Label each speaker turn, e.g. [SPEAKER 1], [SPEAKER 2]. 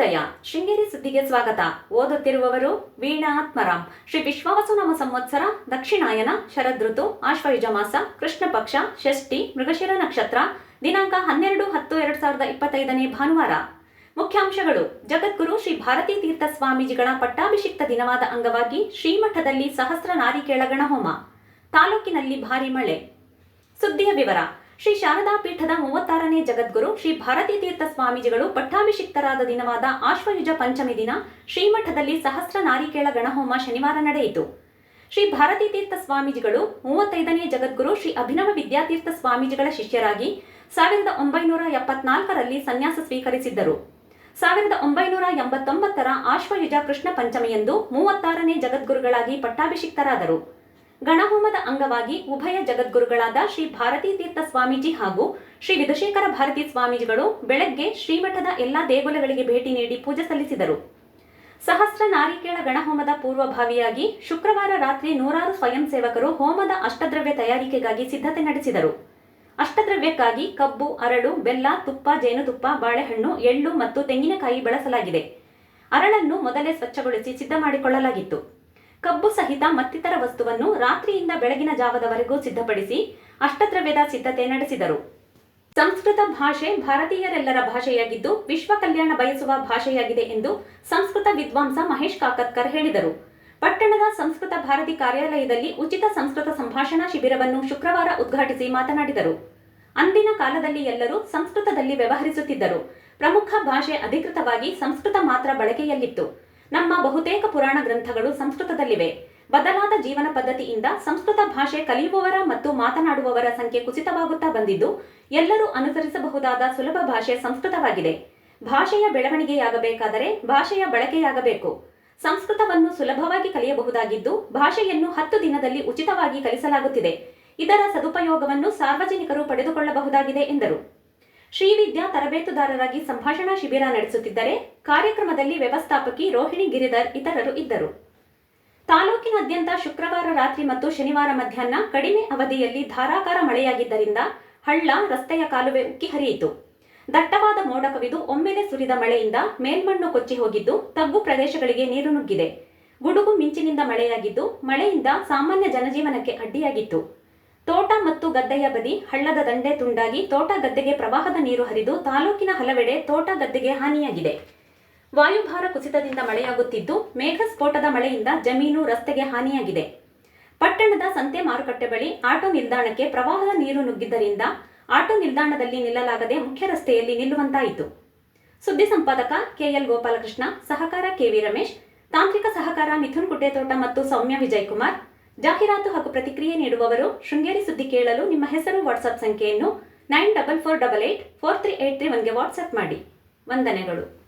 [SPEAKER 1] ಶುಭೋದಯ ಶೃಂಗೇರಿ ಸುದ್ದಿಗೆ ಸ್ವಾಗತ. ಓದುತ್ತಿರುವವರು ವೀಣಾ ಆತ್ಮರಾಮ್. ಶ್ರೀ ವಿಶ್ವಾವಸುನಾಮ ಸಂವತ್ಸರ, ದಕ್ಷಿಣಾಯನ, ಶರದೃತು, ಆಶ್ವಯುಜ ಮಾಸ, ಕೃಷ್ಣ ಪಕ್ಷ, ಷಷ್ಠಿ, ಮೃಗಶಿರ ನಕ್ಷತ್ರ, ದಿನಾಂಕ ಹನ್ನೆರಡು ಹತ್ತು ಎರಡ್ ಸಾವಿರದ ಇಪ್ಪತ್ತೈದನೇ ಭಾನುವಾರ. ಮುಖ್ಯಾಂಶಗಳು, ಜಗದ್ಗುರು ಶ್ರೀ ಭಾರತೀ ತೀರ್ಥ ಸ್ವಾಮೀಜಿಗಳ ಪಟ್ಟಾಭಿಷಿಕ್ತ ದಿನವಾದ ಅಂಗವಾಗಿ ಶ್ರೀಮಠದಲ್ಲಿ ಸಹಸ್ರ ನಾರಿಕೇಳ ಗಣಹೋಮ ತಾಲೂಕಿನಲ್ಲಿ ಭಾರಿ ಮಳೆ. ಸುದ್ದಿಯ ವಿವರ ಶ್ರೀ ಶಾರದಾ ಪೀಠದ ಮೂವತ್ತಾರನೇ ಜಗದ್ಗುರು ಶ್ರೀ ಭಾರತೀ ತೀರ್ಥ ಸ್ವಾಮೀಜಿಗಳು ಪಟ್ಟಾಭಿಷಿಕ್ತರಾದ ದಿನವಾದ ಆಶ್ವಯುಜ ಪಂಚಮಿ ದಿನ ಶ್ರೀಮಠದಲ್ಲಿ ಸಹಸ್ರ ನಾರಿಕೇಳ ಗಣಹೋಮ ಶನಿವಾರ ನಡೆಯಿತು. ಶ್ರೀ ಭಾರತೀ ತೀರ್ಥ ಸ್ವಾಮೀಜಿಗಳು ಮೂವತ್ತೈದನೇ ಜಗದ್ಗುರು ಶ್ರೀ ಅಭಿನವ ವಿದ್ಯಾತೀರ್ಥ ಸ್ವಾಮೀಜಿಗಳ ಶಿಷ್ಯರಾಗಿ ಸಾವಿರದ ಒಂಬೈನೂರ ಎಪ್ಪತ್ನಾಲ್ಕರಲ್ಲಿ ಸನ್ಯಾಸ ಸ್ವೀಕರಿಸಿದ್ದರು. ಸಾವಿರದ ಒಂಬೈನೂರ ಎಂಬತ್ತೊಂಬತ್ತರ ಆಶ್ವಯುಜ ಕೃಷ್ಣ ಪಂಚಮಿಯಂದು ಮೂವತ್ತಾರನೇ ಜಗದ್ಗುರುಗಳಾಗಿ ಪಟ್ಟಾಭಿಷಿಕ್ತರಾದರು. ಗಣಹೋಮದ ಅಂಗವಾಗಿ ಉಭಯ ಜಗದ್ಗುರುಗಳಾದ ಶ್ರೀ ಭಾರತೀ ತೀರ್ಥ ಸ್ವಾಮೀಜಿ ಹಾಗೂ ಶ್ರೀ ವಿಧುಶೇಖರ ಭಾರತೀ ಸ್ವಾಮೀಜಿಗಳು ಬೆಳಗ್ಗೆ ಶ್ರೀಮಠದ ಎಲ್ಲಾ ದೇಗುಲಗಳಿಗೆ ಭೇಟಿ ನೀಡಿ ಪೂಜೆ ಸಲ್ಲಿಸಿದರು. ಸಹಸ್ರ ನಾರಿಕೇಳ ಗಣಹೋಮದ ಪೂರ್ವಭಾವಿಯಾಗಿ ಶುಕ್ರವಾರ ರಾತ್ರಿ ನೂರಾರು ಸ್ವಯಂ ಸೇವಕರು ಹೋಮದ ಅಷ್ಟದ್ರವ್ಯ ತಯಾರಿಕೆಗಾಗಿ ಸಿದ್ಧತೆ ನಡೆಸಿದರು. ಅಷ್ಟದ್ರವ್ಯಕ್ಕಾಗಿ ಕಬ್ಬು, ಅರಳು, ಬೆಲ್ಲ, ತುಪ್ಪ, ಜೇನುತುಪ್ಪ, ಬಾಳೆಹಣ್ಣು, ಎಳ್ಳು ಮತ್ತು ತೆಂಗಿನಕಾಯಿ ಬಳಸಲಾಗಿದೆ. ಅರಳನ್ನು ಮೊದಲೇ ಸ್ವಚ್ಛಗೊಳಿಸಿ ಸಿದ್ಧ ಮಾಡಿಕೊಳ್ಳಲಾಗಿತ್ತು ಕಬ್ಬು ಸಹಿತ ಮತ್ತಿತರ ವಸ್ತುವನ್ನು ರಾತ್ರಿಯಿಂದ ಬೆಳಗಿನ ಜಾವದವರೆಗೂ ಸಿದ್ಧಪಡಿಸಿ ಅಷ್ಟದ್ರವ್ಯದ ಸಿದ್ಧತೆ ನಡೆಸಿದರು. ಸಂಸ್ಕೃತ ಭಾಷೆ ಭಾರತೀಯರೆಲ್ಲರ ಭಾಷೆಯಾಗಿದ್ದು ವಿಶ್ವ ಕಲ್ಯಾಣ ಬಯಸುವ ಭಾಷೆಯಾಗಿದೆ ಎಂದು ಸಂಸ್ಕೃತ ವಿದ್ವಾಂಸ ಮಹೇಶ್ ಕಾಕತ್ಕರ್ ಹೇಳಿದರು. ಪಟ್ಟಣದ ಸಂಸ್ಕೃತ ಭಾರತಿ ಕಾರ್ಯಾಲಯದಲ್ಲಿ ಉಚಿತ ಸಂಸ್ಕೃತ ಸಂಭಾಷಣಾ ಶಿಬಿರವನ್ನು ಶುಕ್ರವಾರ ಉದ್ಘಾಟಿಸಿ ಮಾತನಾಡಿದರು. ಅಂದಿನ ಕಾಲದಲ್ಲಿ ಎಲ್ಲರೂ ಸಂಸ್ಕೃತದಲ್ಲಿ ವ್ಯವಹರಿಸುತ್ತಿದ್ದರು. ಪ್ರಮುಖ ಭಾಷೆ ಅಧಿಕೃತವಾಗಿ ಸಂಸ್ಕೃತ ಮಾತ್ರ ಬಳಕೆಯಲ್ಲಿತ್ತು. ನಮ್ಮ ಬಹುತೇಕ ಪುರಾಣ ಗ್ರಂಥಗಳು ಸಂಸ್ಕೃತದಲ್ಲಿವೆ. ಬದಲಾದ ಜೀವನ ಪದ್ಧತಿಯಿಂದ ಸಂಸ್ಕೃತ ಭಾಷೆ ಕಲಿಯುವವರ ಮತ್ತು ಮಾತನಾಡುವವರ ಸಂಖ್ಯೆ ಕುಸಿತವಾಗುತ್ತಾ ಬಂದಿದ್ದು, ಎಲ್ಲರೂ ಅನುಸರಿಸಬಹುದಾದ ಸುಲಭ ಭಾಷೆ ಸಂಸ್ಕೃತವಾಗಿದೆ. ಭಾಷೆಯ ಬೆಳವಣಿಗೆಯಾಗಬೇಕಾದರೆ ಭಾಷೆಯ ಬಳಕೆಯಾಗಬೇಕು. ಸಂಸ್ಕೃತವನ್ನು ಸುಲಭವಾಗಿ ಕಲಿಯಬಹುದಾಗಿದ್ದು, ಭಾಷೆಯನ್ನು ಹತ್ತು ದಿನದಲ್ಲಿ ಉಚಿತವಾಗಿ ಕಲಿಸಲಾಗುತ್ತಿದೆ. ಇದರ ಸದುಪಯೋಗವನ್ನು ಸಾರ್ವಜನಿಕರು ಪಡೆದುಕೊಳ್ಳಬಹುದಾಗಿದೆ ಎಂದರು. ಶ್ರೀವಿದ್ಯಾ ತರಬೇತುದಾರರಾಗಿ ಸಂಭಾಷಣಾ ಶಿಬಿರ ನಡೆಸುತ್ತಿದ್ದರೆ ಕಾರ್ಯಕ್ರಮದಲ್ಲಿ ವ್ಯವಸ್ಥಾಪಕಿ ರೋಹಿಣಿ ಗಿರಿಧರ್ ಇತರರು ಇದ್ದರು. ತಾಲೂಕಿನಾದ್ಯಂತ ಶುಕ್ರವಾರ ರಾತ್ರಿ ಮತ್ತು ಶನಿವಾರ ಮಧ್ಯಾಹ್ನ ಕಡಿಮೆ ಅವಧಿಯಲ್ಲಿ ಧಾರಾಕಾರ ಮಳೆಯಾಗಿದ್ದರಿಂದ ಹಳ್ಳ, ರಸ್ತೆಯ ಕಾಲುವೆ ಉಕ್ಕಿ ಹರಿಯಿತು. ದಟ್ಟವಾದ ಮೋಡ ಕವಿದು ಒಮ್ಮೆಲೆ ಸುರಿದ ಮಳೆಯಿಂದ ಮೇಲ್ಮಣ್ಣು ಕೊಚ್ಚಿ ಹೋಗಿದ್ದು ತಗ್ಗು ಪ್ರದೇಶಗಳಿಗೆ ನೀರು ನುಗ್ಗಿದೆ. ಗುಡುಗು ಮಿಂಚಿನಿಂದ ಮಳೆಯಾಗಿದ್ದು ಮಳೆಯಿಂದ ಸಾಮಾನ್ಯ ಜನಜೀವನಕ್ಕೆ ಅಡ್ಡಿಯಾಗಿತ್ತು. ತೋಟ ಮತ್ತು ಗದ್ದೆಯ ಬದಿ ಹಳ್ಳದ ದಂಡೆ ತುಂಡಾಗಿ ತೋಟ ಗದ್ದೆಗೆ ಪ್ರವಾಹದ ನೀರು ಹರಿದು ತಾಲೂಕಿನ ಹಲವೆಡೆ ತೋಟ ಗದ್ದೆಗೆ ಹಾನಿಯಾಗಿದೆ. ವಾಯುಭಾರ ಕುಸಿತದಿಂದ ಮಳೆಯಾಗುತ್ತಿದ್ದು ಮೇಘ ಸ್ಫೋಟದ ಮಳೆಯಿಂದ ಜಮೀನು ರಸ್ತೆಗೆ ಹಾನಿಯಾಗಿದೆ. ಪಟ್ಟಣದ ಸಂತೆ ಮಾರುಕಟ್ಟೆ ಬಳಿ ಆಟೋ ನಿಲ್ದಾಣಕ್ಕೆ ಪ್ರವಾಹದ ನೀರು ನುಗ್ಗಿದ್ದರಿಂದ ಆಟೋ ನಿಲ್ದಾಣದಲ್ಲಿ ನಿಲ್ಲಲಾಗದೆ ಮುಖ್ಯ ರಸ್ತೆಯಲ್ಲಿ ನಿಲ್ಲುವಂತಾಯಿತು. ಸುದ್ದಿ ಸಂಪಾದಕ ಕೆಎಲ್ ಗೋಪಾಲಕೃಷ್ಣ, ಸಹಕಾರ ಕೆವಿ ರಮೇಶ್, ತಾಂತ್ರಿಕ ಸಹಕಾರ ಮಿಥುನ್ ಕುಡ್ಡೆತೋಟ ಮತ್ತು ಸೌಮ್ಯ ವಿಜಯಕುಮಾರ್ ಜಾಹೀರಾತು ಹಾಗೂ ಪ್ರತಿಕ್ರಿಯೆ ನೀಡುವವರು ಶೃಂಗೇರಿ ಸುದ್ದಿ ಕೇಳಲು ನಿಮ್ಮ ಹೆಸರು, ವಾಟ್ಸ್ಆಪ್ ಸಂಖ್ಯೆಯನ್ನು nine double four double eight four three eight three ಒನ್ಗೆ WhatsApp ಮಾಡಿ. ವಂದನೆಗಳು.